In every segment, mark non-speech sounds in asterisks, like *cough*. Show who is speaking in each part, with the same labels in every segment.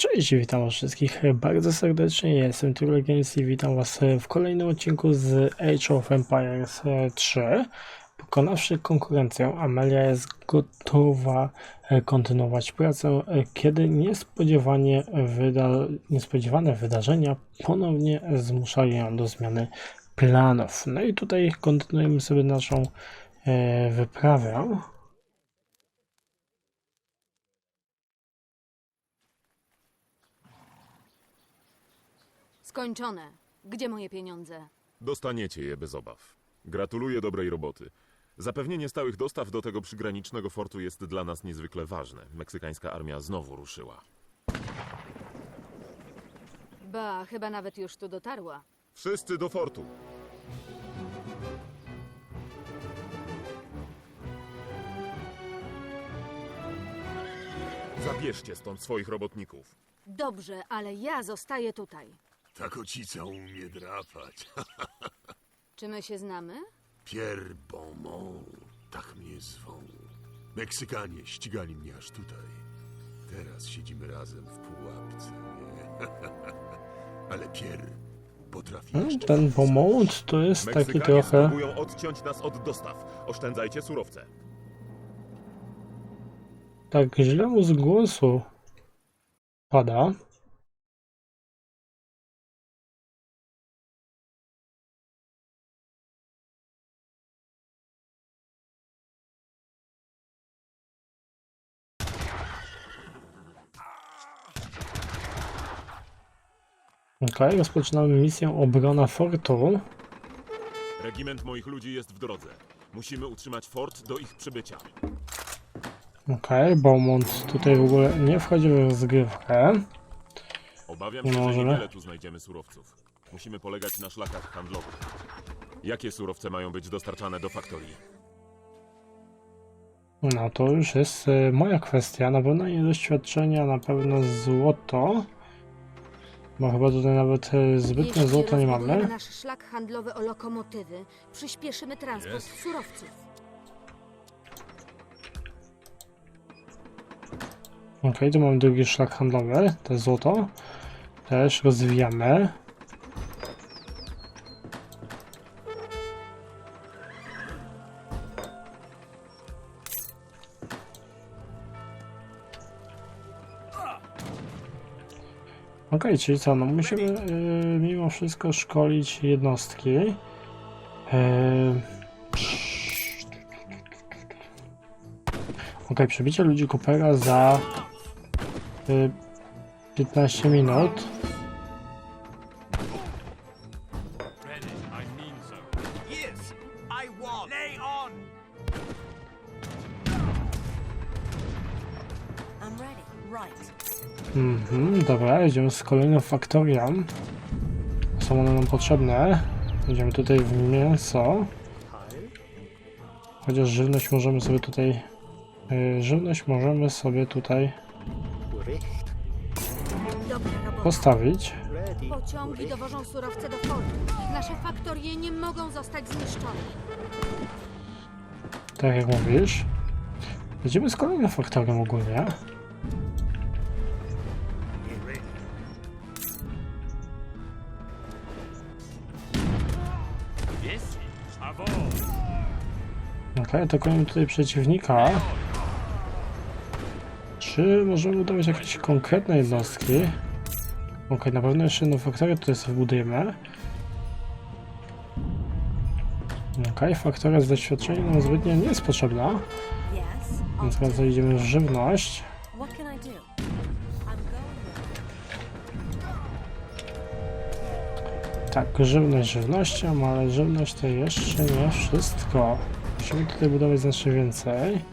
Speaker 1: Cześć, witam wszystkich bardzo serdecznie, jestem Tyrol Games i witam was w kolejnym odcinku z Age of Empires 3. Pokonawszy konkurencję, Amelia jest gotowa e, kontynuować pracę, e, kiedy niespodziewanie wyda niespodziewane wydarzenia ponownie zmuszają ją do zmiany planów. No i tutaj kontynuujemy sobie naszą e, wyprawę.
Speaker 2: Skończone. Gdzie moje pieniądze?
Speaker 3: Dostaniecie je bez obaw. Gratuluję dobrej roboty. Zapewnienie stałych dostaw do tego przygranicznego fortu jest dla nas niezwykle ważne. Meksykańska armia znowu ruszyła.
Speaker 2: Ba, chyba nawet już tu dotarła.
Speaker 3: Wszyscy do fortu! Zabierzcie stąd swoich robotników.
Speaker 2: Dobrze, ale ja zostaję tutaj.
Speaker 4: Ta kocica umie drapać. *laughs*
Speaker 2: Czy my się znamy?
Speaker 4: Pierre Beaumont, tak mnie zwą. Meksykanie ścigali mnie aż tutaj. Teraz siedzimy razem w pułapce, nie? *laughs* Ale Pierre potrafi
Speaker 1: No,
Speaker 4: jeszcze...
Speaker 1: Ten Beaumont to jest taki
Speaker 3: Meksykanie
Speaker 1: trochę...
Speaker 3: spróbują odciąć nas od dostaw. Oszczędzajcie surowce.
Speaker 1: Tak źle mu z głosu pada. Okej, rozpoczynamy misję obrona fortu.
Speaker 3: Regiment moich ludzi jest w drodze. Musimy utrzymać fort do ich przybycia.
Speaker 1: Okej, Beaumont tutaj w ogóle nie wchodzi w rozgrywkę.
Speaker 3: Obawiam się, że
Speaker 1: możemy.
Speaker 3: niewiele tu znajdziemy surowców. Musimy polegać na szlakach handlowych. Jakie surowce mają być dostarczane do faktorii?
Speaker 1: No to już jest e, moja kwestia. Na pewno nie doświadczenia, na pewno złoto. Bo chyba tutaj nawet e, zbytnio
Speaker 2: Jeśli
Speaker 1: złota nie
Speaker 2: rozbudujemy
Speaker 1: mamy.
Speaker 2: nasz szlak handlowy o lokomotywy, przyspieszymy transport surowców.
Speaker 1: Okej, tu mamy drugi szlak handlowy, to jest złoto. Też rozwijamy. Czyli co, no musimy y, mimo wszystko szkolić jednostki. Y, Okej, przebicie ludzi Coopera za y, 15 minut. Dobra, idziemy z kolejną faktorią. Są one nam potrzebne. Idziemy tutaj w mięso. Chociaż żywność możemy sobie tutaj... y, żywność możemy sobie tutaj postawić.
Speaker 2: Pociągi dowożą surowce do. Nasze faktorie nie mogą zostać zniszczone.
Speaker 1: Tak jak mówisz. Idziemy z kolejną faktorią ogólnie. Okej, atakujemy tutaj przeciwnika. Czy możemy budować jakieś konkretne jednostki? Okej, na pewno jeszcze jedną faktorię tutaj sobie budujemy. Okej, faktoria z doświadczeniem nam zbytnio nie jest potrzebna, więc teraz
Speaker 5: do.
Speaker 1: idziemy w żywność. Tak, żywność żywnością, ale żywność to jeszcze nie wszystko. Musimy tutaj budować znacznie więcej.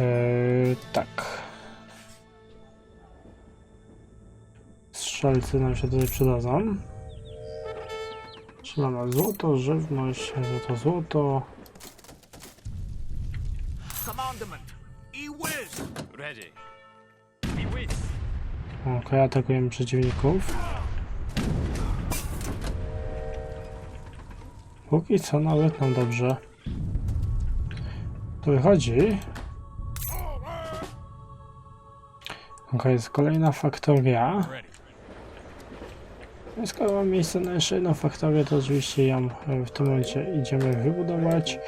Speaker 1: Eee, tak. Strzelcy nam się tutaj przydadzą. Trzymamy złoto, żywność, złoto, złoto.
Speaker 6: Whiz.
Speaker 1: Okej, atakujemy przeciwników. Póki co nawet nam dobrze. To wychodzi. Ok, jest kolejna faktoria. No Skoro mam miejsce na jeszcze jedną faktorię, to oczywiście ją e, w tym momencie idziemy wybudować.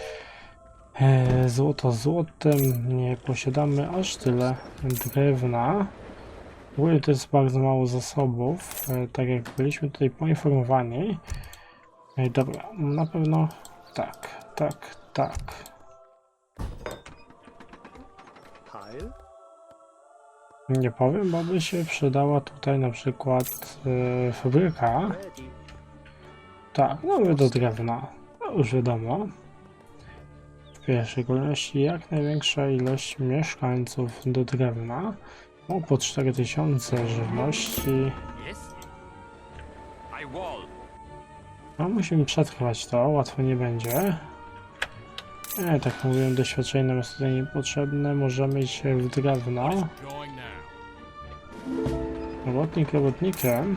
Speaker 1: E, Złoto złotem, nie posiadamy aż tyle drewna. W ogóle to jest bardzo mało zasobów, e, tak jak byliśmy tutaj poinformowani. Ej, dobra, na pewno tak, tak, tak. Nie powiem, bo by się przydała tutaj na przykład e, fabryka. Tak, no my do drewna. No już wiadomo. W pierwszej kolejności jak największa ilość mieszkańców do drewna. O, po 4000 żywności.
Speaker 6: Yes? I wall.
Speaker 1: No musimy przetrwać to, łatwo nie będzie. Nie, tak mówiłem, doświadczenie nam jest tutaj niepotrzebne. Możemy iść w drewno. Robotnik robotnikiem.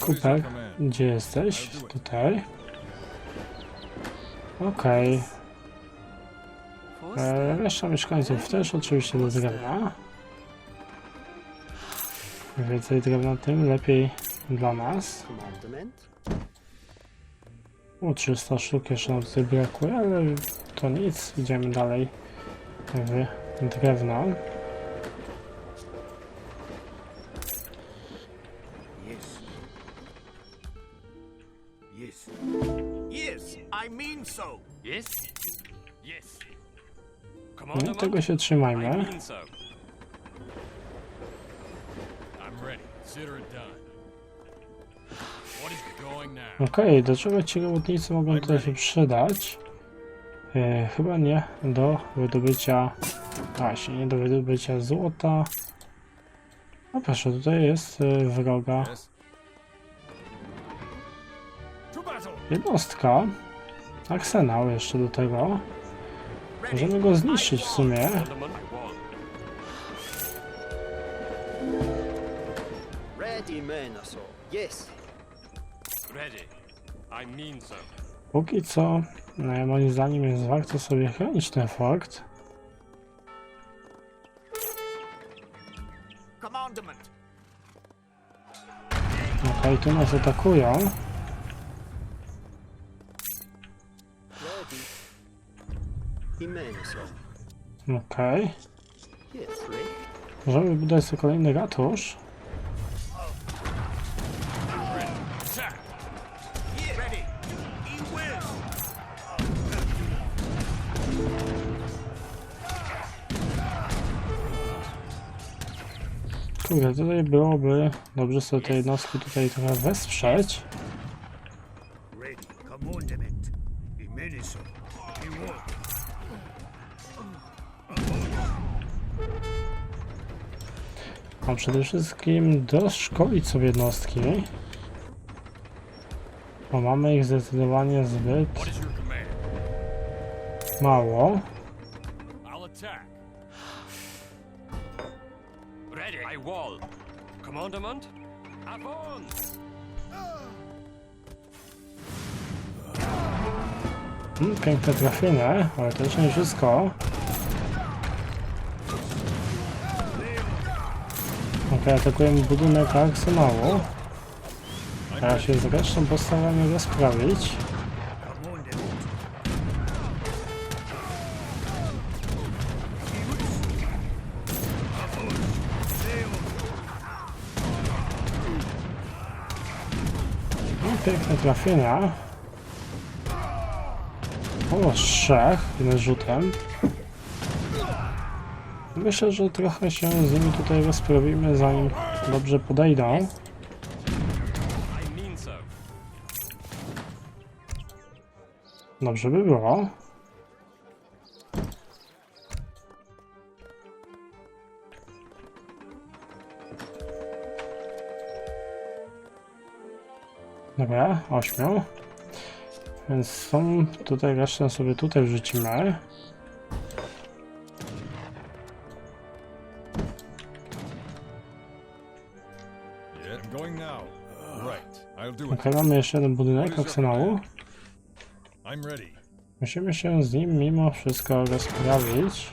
Speaker 1: Cooper, gdzie jesteś? Tutaj. Okej. E, Reszta mieszkańców też oczywiście do drewna. Im Więcej drewna, tym lepiej dla nas. O, 300 sztuk jeszcze nam tutaj brakuje, ale to nic. Idziemy dalej w drewno.
Speaker 6: Yes. Yes. Yes, I mean so. Yes? Yes. Come on,
Speaker 1: No, tego się trzymajmy.
Speaker 6: mean so. I'm ready. Consider it done. What is going
Speaker 1: Okej, do czego ci robotnicy mogą tutaj się przydać? E, chyba nie do wydobycia. Właśnie, nie do wydobycia złota. No proszę, tutaj jest e, wroga jednostka. Arsenał jeszcze do tego. Możemy go zniszczyć w sumie.
Speaker 7: Ready, Menaso. Yes.
Speaker 6: Ready. I mean so.
Speaker 1: Póki co, no, moim zdaniem jest warto sobie chronić ten fort. Okej, tu nas atakują. Okej.
Speaker 7: Ready.
Speaker 1: Możemy budować sobie kolejny ratusz. Kurde, tutaj byłoby dobrze sobie te jednostki tutaj trochę wesprzeć. A przede wszystkim doszkolić sobie jednostki. Bo mamy ich zdecydowanie zbyt mało.
Speaker 6: Commandment. Avance.
Speaker 1: Hmm, piękne trafienie, ale to jeszcze nie wszystko. Ok, atakujemy budynek arsenału. Teraz się z resztą postaramy go piękne trafienia. O, trzech, jeden rzutem. Myślę, że trochę się z nimi tutaj rozprawimy, zanim dobrze podejdą. Dobrze by było. Dobra, ośmiu. Więc są tutaj resztę sobie tutaj wrzucimy. Ok, mamy jeszcze jeden budynek
Speaker 8: ready.
Speaker 1: Musimy się z nim mimo wszystko rozprawić.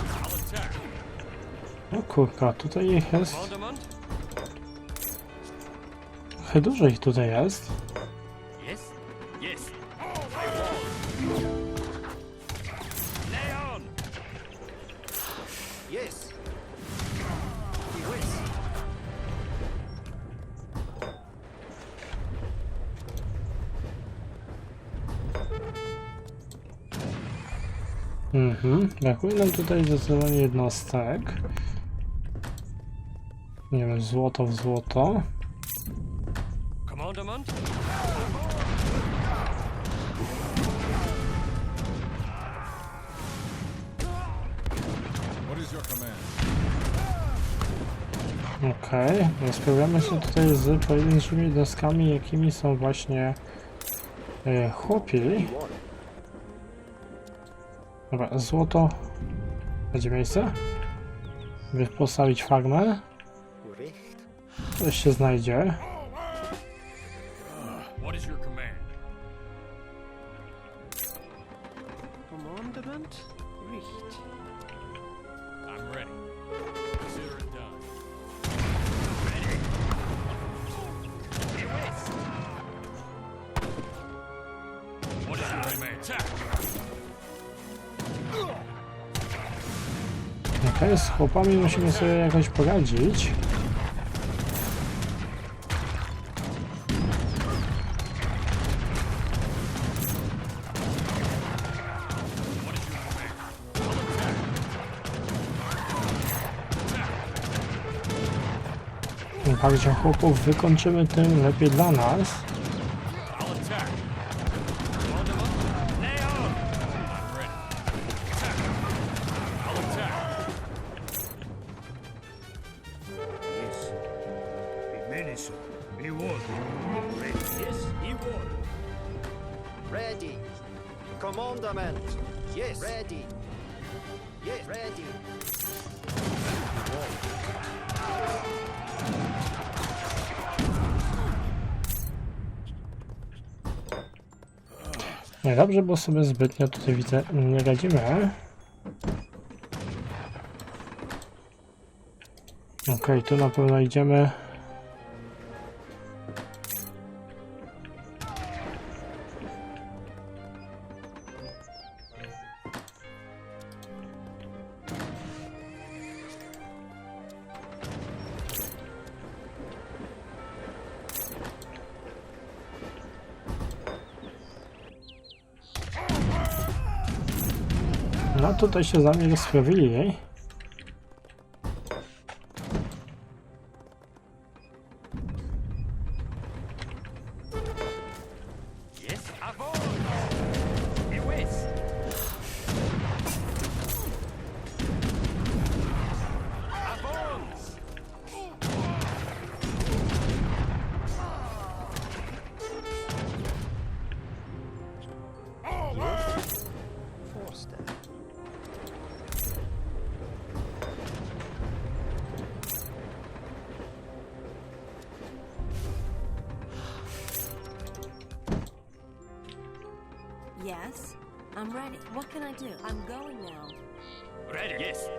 Speaker 1: kurka, tutaj ich jest. Trochę dużo ich tutaj jest. Mhm, brakuje nam tutaj zdecydowanie jednostek. Nie wiem, złoto w złoto. Okej, rozprawiamy się tutaj z pojedynczymi jednostkami, jakimi są właśnie e, chłopi. Dobra, złoto. Będzie miejsce? Wyposawić farmę. Coś się znajdzie. Okej, z chłopami? Musimy sobie jakoś poradzić. Bardziej chłopów wykończymy, tym lepiej dla nas. Niedobrze, bo sobie zbytnio tutaj widzę nie radzimy. Okej, tu na pewno idziemy. Tutaj się za mnie rozprawili.
Speaker 6: Yes.
Speaker 5: Can I do? I'm going now.
Speaker 6: Ready. Yes.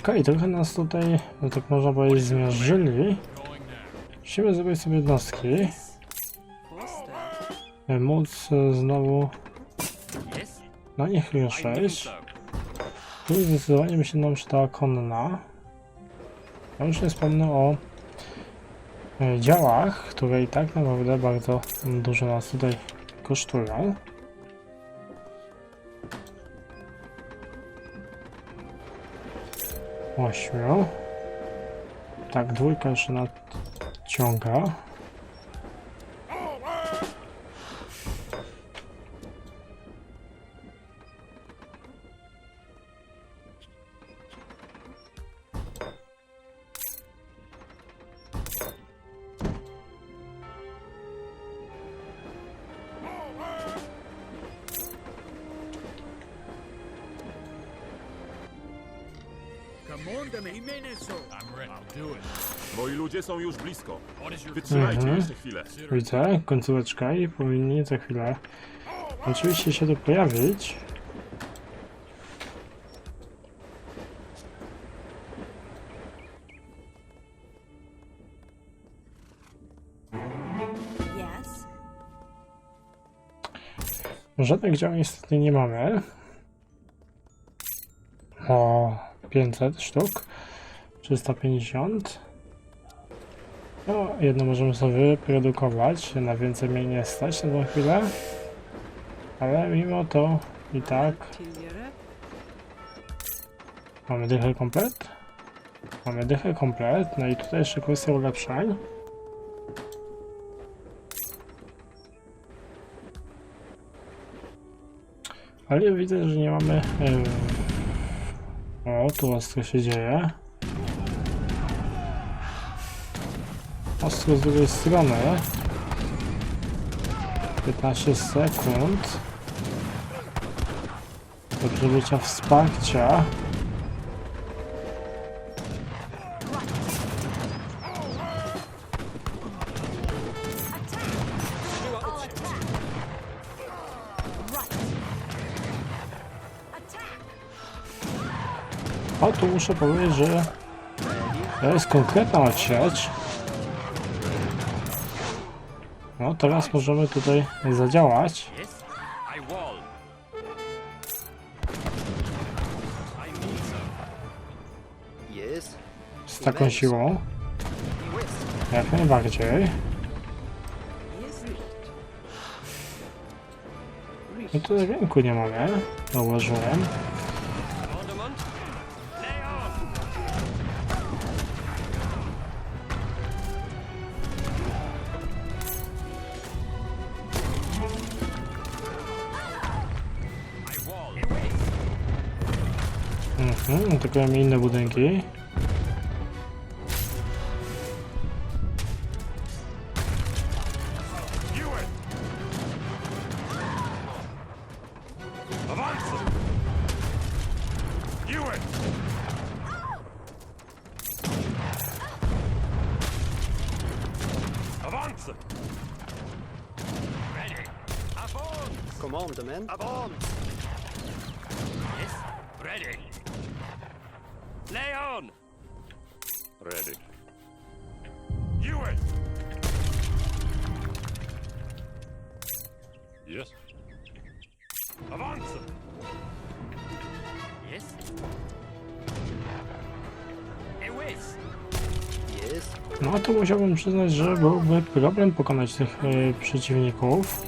Speaker 1: Okej, trochę nas tutaj, że tak można powiedzieć, zmiażdżyli. Musimy zrobić sobie jednostki.
Speaker 5: Forster.
Speaker 1: by Móc e, znowu
Speaker 6: Yes.
Speaker 1: na nich
Speaker 6: I mean
Speaker 1: ruszyć.
Speaker 6: so.
Speaker 1: Tu zdecydowanie by się nam przydała konna. Ja już nie wspomnę o e, działach, które i tak naprawdę bardzo dużo nas tutaj costurar. Ось, Так, двойка ж надciąga.
Speaker 9: Commandament Jimenez.
Speaker 6: I'm ready. I'll do it.
Speaker 3: Moi ludzie są już blisko.
Speaker 6: What is your
Speaker 3: Wytrzymajcie
Speaker 1: Mhm.
Speaker 3: jeszcze chwilę.
Speaker 1: Widzę, końcóweczka i powinni za chwilę oczywiście się tu pojawić.
Speaker 5: Yes.
Speaker 1: Żadnych dział niestety nie mamy. 500 sztuk. 350. No, jedno możemy sobie wyprodukować. Na więcej mnie nie stać na tą chwilę. Ale mimo to i tak mamy dychę komplet. Mamy dychę komplet. No i tutaj jeszcze kwestia ulepszeń. Ale widzę, że nie mamy. O, tu ostro się dzieje. Ostro z drugiej strony. 15 sekund. Do przebycia wsparcia. O, tu muszę powiedzieć, że to jest konkretna odsiecz. No, teraz możemy tutaj zadziałać. Z taką siłą. Jak najbardziej. No to rynku nie mamy. Zauważyłem. Mhm, atakujemy inne budynki.
Speaker 6: Yes. Avanza. Yes. Ewes.
Speaker 7: Yes.
Speaker 1: No to musiałbym przyznać, że byłby problem pokonać tych e, przeciwników.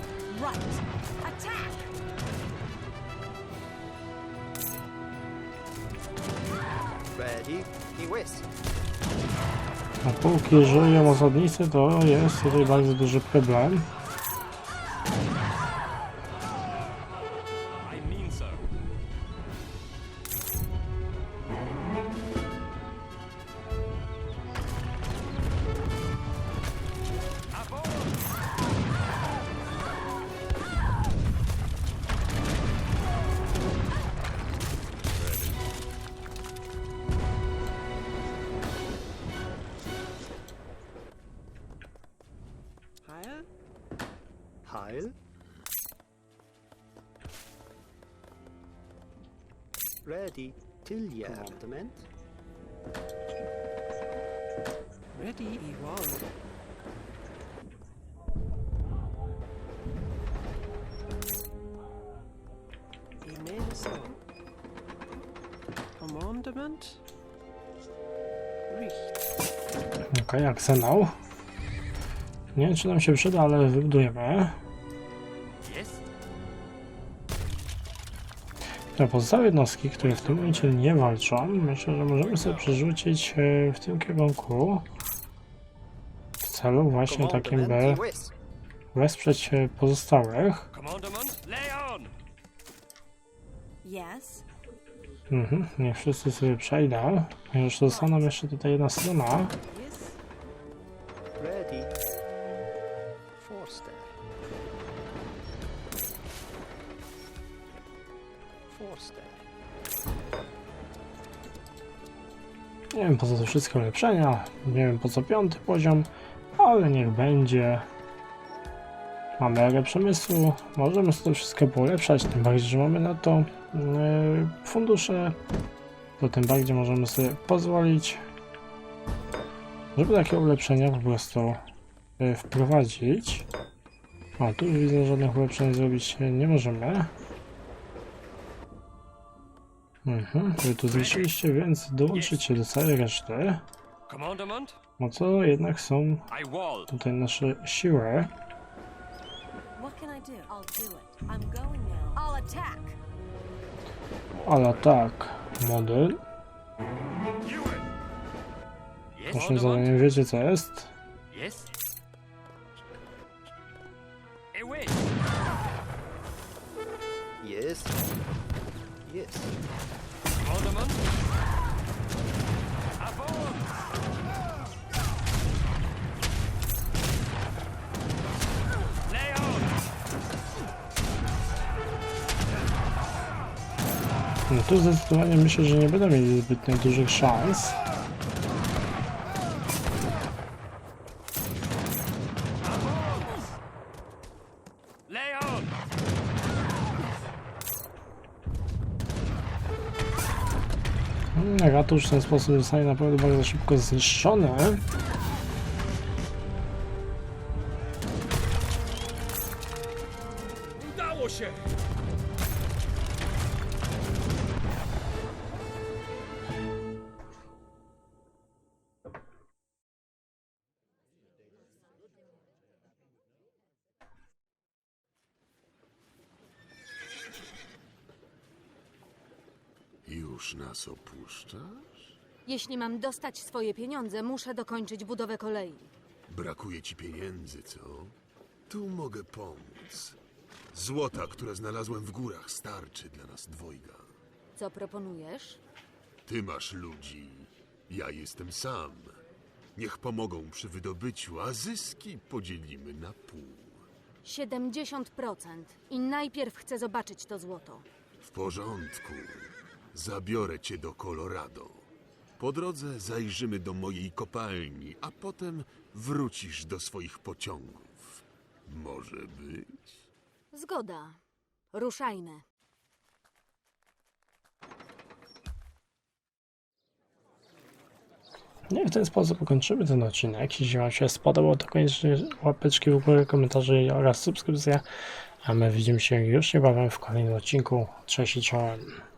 Speaker 1: A póki żyją osadnicy, to jest tutaj bardzo duży problem.
Speaker 7: Ready. Tillier. Commandament.
Speaker 10: Ready, Iwan. Imenso. Commandment.
Speaker 1: Okej, arsenał. Nie wiem, czy nam się przyda, ale wybudujemy. Te pozostałe jednostki, które w tym momencie nie walczą, myślę, że możemy sobie przerzucić e, w tym kierunku. W celu właśnie takim, by wesprzeć e, pozostałych. Mhm, niech wszyscy sobie przejdą. Już zostaną jeszcze tutaj jedna strona. Nie wiem po co te wszystkie ulepszenia, nie wiem po co piąty poziom, ale niech będzie. Mamy erę przemysłu, możemy sobie to wszystko polepszać, tym bardziej, że mamy na to yy, fundusze, to tym bardziej możemy sobie pozwolić, żeby takie ulepszenia po prostu yy, wprowadzić. O, tu już widzę, żadnych ulepszeń zrobić nie możemy. Mhm, wy tu zniszczyliście, więc dołączycie do całej reszty. No co jednak są tutaj nasze siły. Ale tak, model. Naszym zadaniem wiecie co jest?
Speaker 6: Yes. On.
Speaker 1: No tu zdecydowanie myślę, że nie będą mieli zbytnio dużych szans. Ten sposób zostanie naprawdę bardzo szybko zniszczony.
Speaker 4: Nas opuszczasz?
Speaker 2: Jeśli mam dostać swoje pieniądze, muszę dokończyć budowę kolei.
Speaker 4: Brakuje ci pieniędzy, co? Tu mogę pomóc. Złota, które znalazłem w górach, starczy dla nas dwojga.
Speaker 2: Co proponujesz?
Speaker 4: Ty masz ludzi, ja jestem sam. Niech pomogą przy wydobyciu, a zyski podzielimy na pół.
Speaker 2: 70%. I najpierw chcę zobaczyć to złoto.
Speaker 4: W porządku. Zabiorę cię do Colorado. Po drodze zajrzymy do mojej kopalni, a potem wrócisz do swoich pociągów. Może być?
Speaker 2: Zgoda. Ruszajmy.
Speaker 1: No i w ten sposób ukończymy ten odcinek. Jeśli Wam się spodobał, to koniecznie łapeczki w górę, komentarze oraz subskrypcja. A my widzimy się już niebawem w kolejnym odcinku. Cześć i czołem.